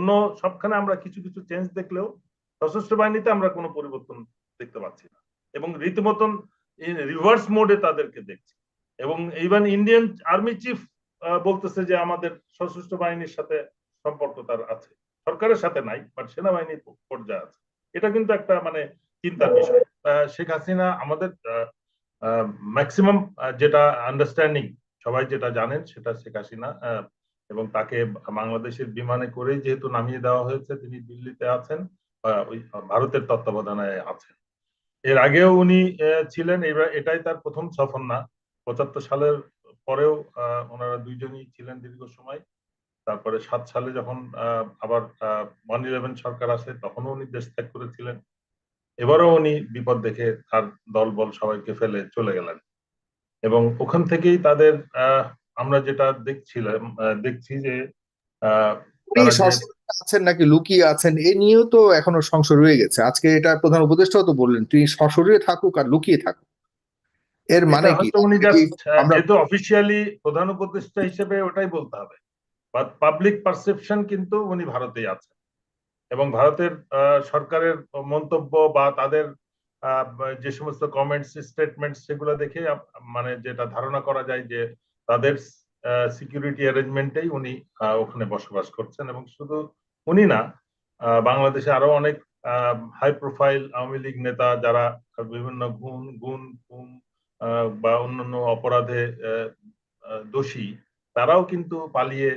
অন্য সবখানে আমরা কিছু কিছু চেঞ্জ দেখলেও সশস্ত্র বাহিনীতে আমরা কোনো পরিবর্তন দেখতে পাচ্ছি না। এবং রীতিমতন রিভার্স মোডে তাদেরকে দেখছি। এবং ইভেন ইন্ডিয়ান আর্মি চিফ বলতেছে যে আমাদের সশস্ত্র বাহিনীর সাথে সম্পর্ক তার আছে। সরকারের সাথে নাই বাট সেনাবাহিনীর পর্যায়ে আছে। এটা কিন্তু একটা মানে চিন্তার বিষয়। শেখ হাসিনা আমাদের ম্যাক্সিমাম যেটা আন্ডারস্ট্যান্ডিং সবাই যেটা জানেন সেটা শেখ হাসিনা এবং তাকে বাংলাদেশের বিমানে করেই যেহেতু নামিয়ে দেওয়া হয়েছে তিনি দিল্লিতে আছেন ভারতের তত্ত্বাবধানে আছেন। এর আগেও উনি ছিলেন এবার এটাই তার প্রথম সফর না। পঁচাত্তর সালের পরেও ওনারা দুইজনই ছিলেন দীর্ঘ সময়। তারপরে সাত সালে যখন আবার ওয়ান ইলেভেন সরকার আসে তখনও উনি দেশ ত্যাগ করেছিলেন। এবারও উনি বিপদ দেখে তার দলবল সবাইকে ফেলে চলে গেলেন। এবং ওখান থেকেই তাদের আহ, আমরা যেটা দেখছিলাম দেখছি যে আছেন নাকি লুকিয়ে আছেন এ নিয়েও তো এখনও সংশয় রয়ে গেছে। আজকে এটা প্রধান উপদেষ্টাও তো বললেন তিনি সশরীরে থাকুক আর লুকিয়ে থাকুক। এর মানে কি? উনি যেহেতু অফিসিয়ালি প্রধান উপদেষ্টা হিসেবে ওটাই বলতে হবে। বাট পাবলিক পারসেপশন কিন্তু উনি ভারতেই আছেন। এবং ভারতের সরকারের মন্তব্য বা তাদের যে সমস্ত কমেন্টস স্টেটমেন্ট সেগুলো দেখে মানে যেটা ধারণা করা যায় যে তাদের সিকিউরিটি অ্যারেঞ্জমেন্টেই উনি ওখানে বসবাস করছেন এবং শুধু উনি না বাংলাদেশে আরও অনেক হাই প্রোফাইল আওয়ামী লীগ নেতা যারা বিভিন্ন গুণ গুণ গুম বা অন্যান্য অপরাধে দোষী তারাও কিন্তু পালিয়ে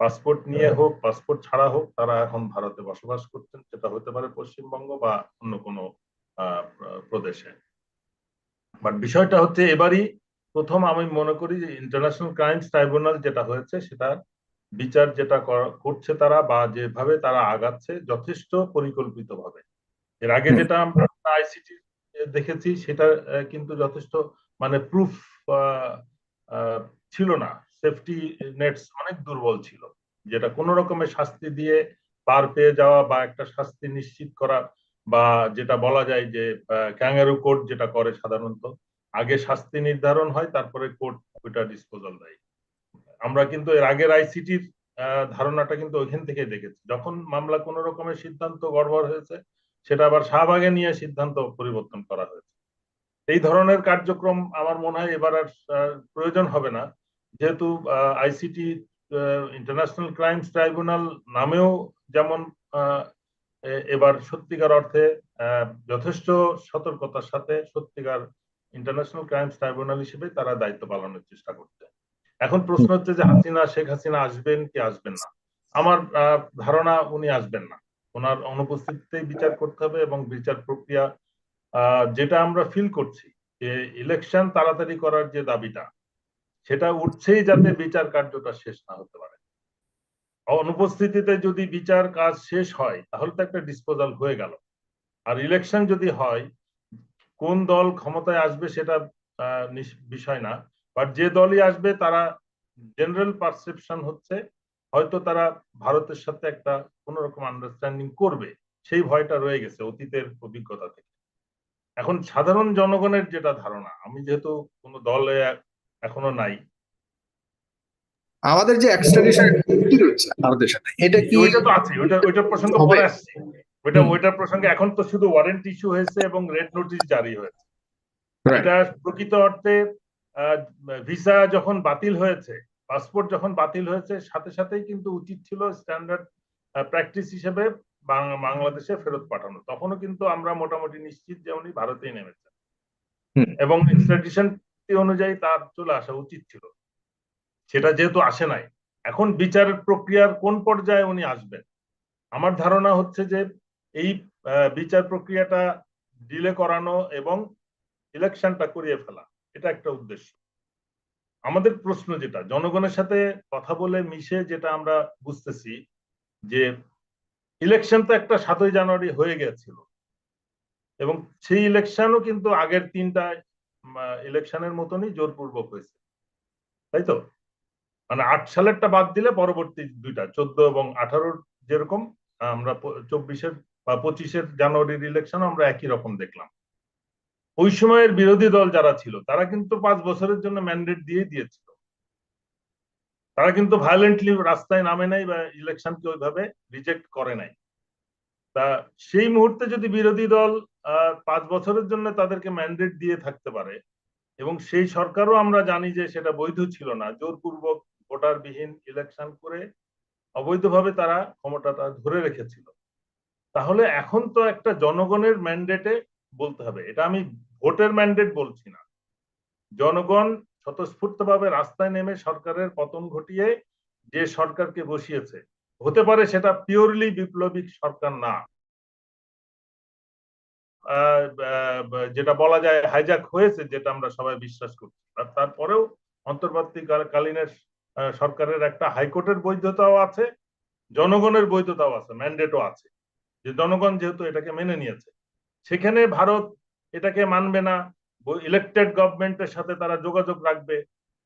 পাসপোর্ট নিয়ে হোক পাসপোর্ট ছাড়া হোক তারা এখন ভারতে বসবাস করছেন। সেটা হতে পারে পশ্চিমবঙ্গ বা অন্য কোনো আহ, প্রদেশে। বাট বিষয়টা হচ্ছে এবারই প্রথম আমি মনে করি যে ইন্টারন্যাশনাল ক্রাইমস ট্রাইব্যুনাল যেটা হয়েছে সেটা বিচার যেটা করছে তারা বা যেভাবে তারা আগাচ্ছে যথেষ্ট পরিকল্পিতভাবে। এর আগে যেটা আমরা আইসিটি দেখেছি সেটা কিন্তু যথেষ্ট মানে প্রুফ ছিল না। সেফটি নেটস অনেক দুর্বল ছিল। যেটা কোনো রকমের শাস্তি দিয়ে পার পেয়ে যাওয়া বা একটা শাস্তি নিশ্চিত করা বা যেটা বলা যায় যে ক্যাঙ্গারু কোর্ট যেটা করে সাধারণত আগে শাস্তি নির্ধারণ হয়, তারপরে কোর্ট ওইটা ডিসপোজাল দেয়। আমরা কিন্তু এর আগের আইসিটির ধারণাটা কিন্তু ওইখান থেকে দেখেছি। যখন মামলা কোনো রকমের সিদ্ধান্ত গড়বড় হয়েছে, সেটা আবার শাহবাগে নিয়ে সিদ্ধান্ত পরিবর্তন করা হয়েছে। এই ধরনের কার্যক্রম আমার মনে হয় এবার আর প্রয়োজন হবে না। যেহেতু আইসিটি ইন্টারন্যাশনাল ক্রাইমস ট্রাইব্যুনাল নামেও যেমন এবার সত্যিকার অর্থে যথেষ্ট সতর্কতার সাথে সত্যিকার ইন্টারন্যাশনাল ক্রাইমস ট্রাইব্যুনাল হিসেবে তারা দায়িত্ব পালনের চেষ্টা করছে। এখন প্রশ্ন হচ্ছে যে হাসিনা, শেখ হাসিনা আসবেন কি আসবেন না? আমার ধারণা উনি আসবেন না। ওনার অনুপস্থিতিতেই বিচার করতে হবে এবং বিচার প্রক্রিয়া যেটা আমরা ফিল করছি যে ইলেকশন তাড়াতাড়ি করার যে দাবিটা, সেটা উঠছেই যাতে বিচার কার্যটা শেষ না হতে পারে। অনুপস্থিতিতে যদি বিচার কাজ শেষ হয়, তাহলে তো একটা ডিসপোজাল হয়ে গেল। আর ইলেকশন যদি হয় কোন দল ক্ষমতায় আসবে সেটা বিষয় না। বাট যে দলই আসবে তারা জেনারেল পারসেপশন হচ্ছে হয়তো তারা ভারতের সাথে একটা কোন রকম আন্ডারস্ট্যান্ডিং করবে। সেই ভয়টা রয়ে গেছে অতীতের অভিজ্ঞতা থেকে। এখন সাধারণ জনগণের যেটা ধারণা আমি যেহেতু কোনো দলে এখনও নাই। আমাদের যে এক্সট্রাডিশন রয়েছে ভারতের সাথে এটা কি ওইটা তো আছে ওইটা ওইটার প্রসঙ্গ পরে আসছে। ওইটা ওইটার প্রসঙ্গে এখন তো শুধু ওয়ারেন্ট ইস্যু হয়েছে এবং রেড নোটিশ জারি হয়েছে। এটা প্রকৃত অর্থে ভিসা যখন বাতিল হয়েছে পাসপোর্ট যখন বাতিল হয়েছে সাথে সাথেই কিন্তু উচিত ছিল স্ট্যান্ডার্ড প্র্যাকটিস হিসেবে বাংলাদেশে ফেরত পাঠানো। তখনও কিন্তু আমরা মোটামুটি নিশ্চিত যে উনি ভারতেই নেমেছেন। এবং এক্সট্রাডিশন অনুযায়ী তার চলে আসা উচিত ছিল। সেটা যেহেতু আসে নাই এখন বিচারের প্রক্রিয়ার কোন পর্যায়ে উনি আসবেন? আমার ধারণা হচ্ছে যে এই বিচার প্রক্রিয়াটা ডিলে করানো এবং ইলেকশনটা করিয়ে ফেলা, এটা একটা উদ্দেশ্য। আমাদের প্রশ্ন যেটা, জনগণের সাথে কথা বলে মিশে যেটা আমরা বুঝতেছি যে ইলেকশন তো একটা সাতই জানুয়ারি হয়ে গেছিল এবং সেই ইলেকশনও কিন্তু আগের তিনটা ইলেকশনের মতনই জোরপূর্বক হয়েছে। তাই তো? মানে আট সালেরটা বাদ দিলে পরবর্তী দুইটা, চোদ্দ এবং আঠারোর যেরকম, আমরা চব্বিশের বা পঁচিশের জানুয়ারির ইলেকশন আমরা একই রকম দেখলাম। ওই সময়ের বিরোধী দল যারা ছিল, তারা কিন্তু পাঁচ বছরের জন্য ম্যান্ডেট দিয়ে দিয়েছিল। তারা কিন্তু ভায়োলেন্টলি রাস্তায় নামে নাই বা ইলেকশনকে ওইভাবে রিজেক্ট করে নাই। তা সেই মুহূর্তে যদি বিরোধী দল পাঁচ বছরের জন্য তাদেরকে ম্যান্ডেট দিয়ে থাকতে পারে এবং সেই সরকারও আমরা জানি যে সেটা বৈধ ছিল না, জোরপূর্বক ভোটারবিহীন ইলেকশন করে অবৈধভাবে তারা ক্ষমতাটা ধরে রেখেছিল। তাহলে এখন তো একটা জনগণের ম্যান্ডেটে বলতে হবে। এটা আমি ভোটের ম্যান্ডেট বলছি না। জনগণ স্বতঃস্ফূর্তভাবে রাস্তায় নেমে সরকারের পতন ঘটিয়ে যে সরকারকে বসিয়েছে, হতে পারে সেটা পিওরলি বিপ্লবিক সরকার না। যেটা বলা যায় হাইজাক হয়েছে, যেটা আমরা সবাই বিশ্বাস করছি। আর তারপরেও অন্তর্বর্তীকালীনের সরকারের একটা হাইকোর্টের বৈধতাও আছে, জনগণের বৈধতাও আছে ম্যান্ডেটও আছে। যে জনগণ যেহেতু এটাকে মেনে নিয়েছে সেখানে ভারত এটাকে মানবে না ইলেকটেড গভর্নমেন্টের সাথে তারা যোগাযোগ রাখবে।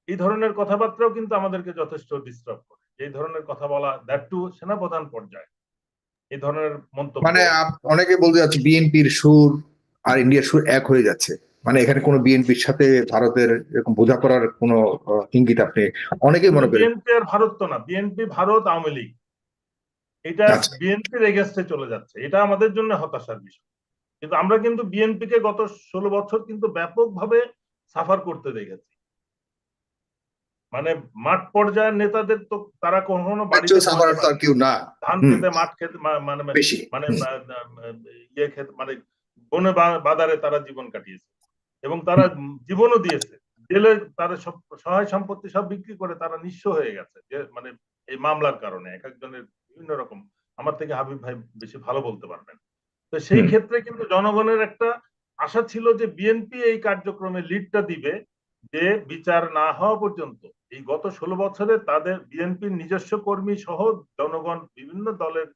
এই ধরনের কথাবার্তাও কিন্তু আমাদেরকে যথেষ্ট ডিস্টার্ব করে। এই ধরনের কথা বলা দ্যাট টু সেনাপ্রধান পর্যায়ে। এই ধরনের মন্তব্য। মানে অনেকে বলতে যাচ্ছে বিএনপির সুর আর ইন্ডিয়ার সুর এক হয়ে যাচ্ছে। মানে এখানে কোনো বিএনপির সাথে ভারতের এরকম বোঝাপড়ার কোনো ইঙ্গিত আপনি অনেকেই মনে করেন। বিএনপি আর ভারত তো না। বিএনপি ভারত আওয়ামী লীগ। এটা আচ্ছা। বিএনপির এগেস্টে চলে যাচ্ছে। এটা আমাদের জন্য হতাশার বিষয়। কিন্তু আমরা কিন্তু বিএনপি কে গত ষোলো বছর কিন্তু ব্যাপকভাবে সাফার করতে দেখেছি। মানে মাঠ পর্যায়ের নেতাদের তো তারা কখনো বাড়িতে ধান খেতে মাঠ খেতে মানে মানে আহ, ইয়ে খেতে মানে বনে বাজারে তারা জীবন কাটিয়েছে। এবং তারা জীবনও দিয়েছে। জেলে তারা সব সহায় সম্পত্তি সব বিক্রি করে তারা নিঃস্ব হয়ে গেছে। যে মানে এই মামলার কারণে এক একজনের বিভিন্ন রকম। আমার থেকে হাবিব ভাই বেশি ভালো বলতে পারবেন। তো সেই ক্ষেত্রে কিন্তু জনগণের একটা আশা ছিল যে বিএনপি এই কার্যক্রমে লিডটা দিবে যে বিচার না হওয়া পর্যন্ত এই গত ষোলো বছরে তাদের বিএনপির নিজস্ব কর্মী সহ জনগণ বিভিন্ন দলের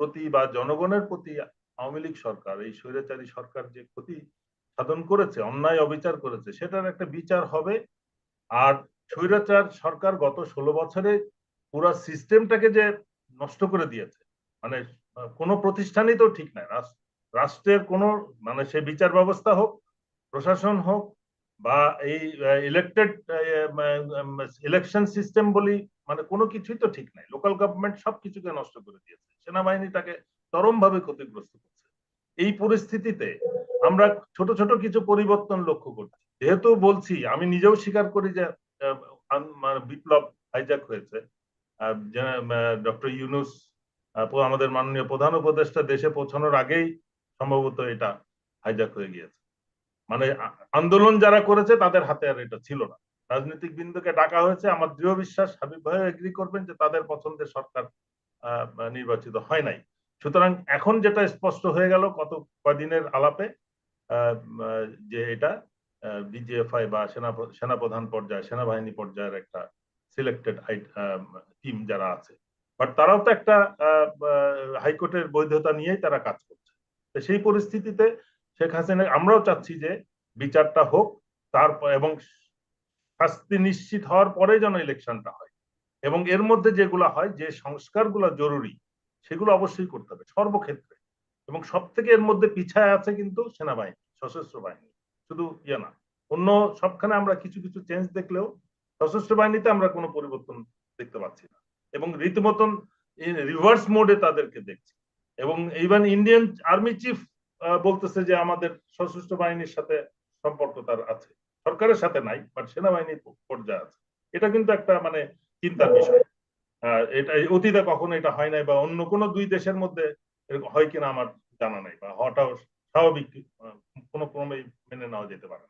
প্রতি বা জনগণের প্রতি আওয়ামী লীগ সরকার এই স্বৈরাচারী সরকার যে ক্ষতি সাধন করেছে অন্যায় অবিচার করেছে সেটার একটা বিচার হবে। আর স্বৈরাচার সরকার গত ষোলো বছরে পুরো সিস্টেমটাকে যে নষ্ট করে দিয়েছে। মানে কোনো প্রতিষ্ঠানই তো ঠিক নাই। রাষ্ট্রের কোনো মানে সে বিচার ব্যবস্থা হোক, প্রশাসন হোক, বা এই ইলেকটেড ইলেকশন সিস্টেম বলি মানে কোনো কিছুই তো ঠিক নাই। লোকাল গভর্নমেন্ট সবকিছুকে নষ্ট করে দিয়েছে। সেনাবাহিনীটাকে চরমভাবে ক্ষতিগ্রস্ত করছে। এই পরিস্থিতিতে আমরা ছোট ছোট কিছু পরিবর্তন লক্ষ্য করছি। যেহেতু বলছি, আমি নিজেও স্বীকার করি যে মানে বিপ্লব হাইজ্যাক হয়েছে। ডক্টর ইউনুস আমাদের মাননীয় প্রধান উপদেষ্টা দেশে পৌঁছানোর আগেই সম্ভবত এটা হাইজাক হয়ে গিয়েছে। মানে আন্দোলন যারা করেছে তাদের হাতে আর এটা ছিল না। রাজনৈতিক বিন্দুকে ডাকা হয়েছে। আমার দৃঢ় বিশ্বাস, হাবিব ভাই এগ্রি করবেন যে তাদের পছন্দের সরকার নির্বাচিত হয় নাই। সুতরাং এখন যেটা স্পষ্ট হয়ে গেল কত, কদিনের আলাপে যে এটা বিজিএফআই বা সেনা সেনাপ্রধান পর্যায়ে, সেনাবাহিনী পর্যায়ের একটা সিলেক্টেড টিম যারা আছে। বাট তারাও তো একটা হাইকোর্টের বৈধতা নিয়েই তারা কাজ করছে। তো সেই পরিস্থিতিতে শেখ হাসিনা, আমরাও চাচ্ছি যে বিচারটা হোক তারপর এবং শাস্তি নিশ্চিত হওয়ার পরে যেন ইলেকশনটা হয়। এবং এর মধ্যে যেগুলো হয়, যে সংস্কারগুলো জরুরি, সেগুলো অবশ্যই করতে হবে, সর্বক্ষেত্রে। এবং সব থেকে এর মধ্যে পিছায় আছে কিন্তু সেনাবাহিনী, সশস্ত্র বাহিনী। শুধু ইয়ে না, অন্য সবখানে আমরা কিছু কিছু চেঞ্জ দেখলেও সশস্ত্র বাহিনীতে আমরা কোনো পরিবর্তন দেখতে পাচ্ছি না। এবং রীতিমতন রিভার্স মোডে তাদেরকে দেখছি। এবং ইভেন ইন্ডিয়ান আর্মি চিফ বলতেছে যে আমাদের সশস্ত্র বাহিনীর সাথে সম্পর্ক তার আছে। সরকারের সাথে নাই বাট সেনাবাহিনীর পর্যায়ে আছে। এটা কিন্তু একটা মানে চিন্তার বিষয়। এটা অতীতে কখনো এটা হয় নাই বা অন্য কোনো দুই দেশের মধ্যে হয় কিনা আমার জানা নাই বা হওয়াটাও স্বাভাবিক কোনো ক্রমেই মেনে নেওয়া যেতে পারে।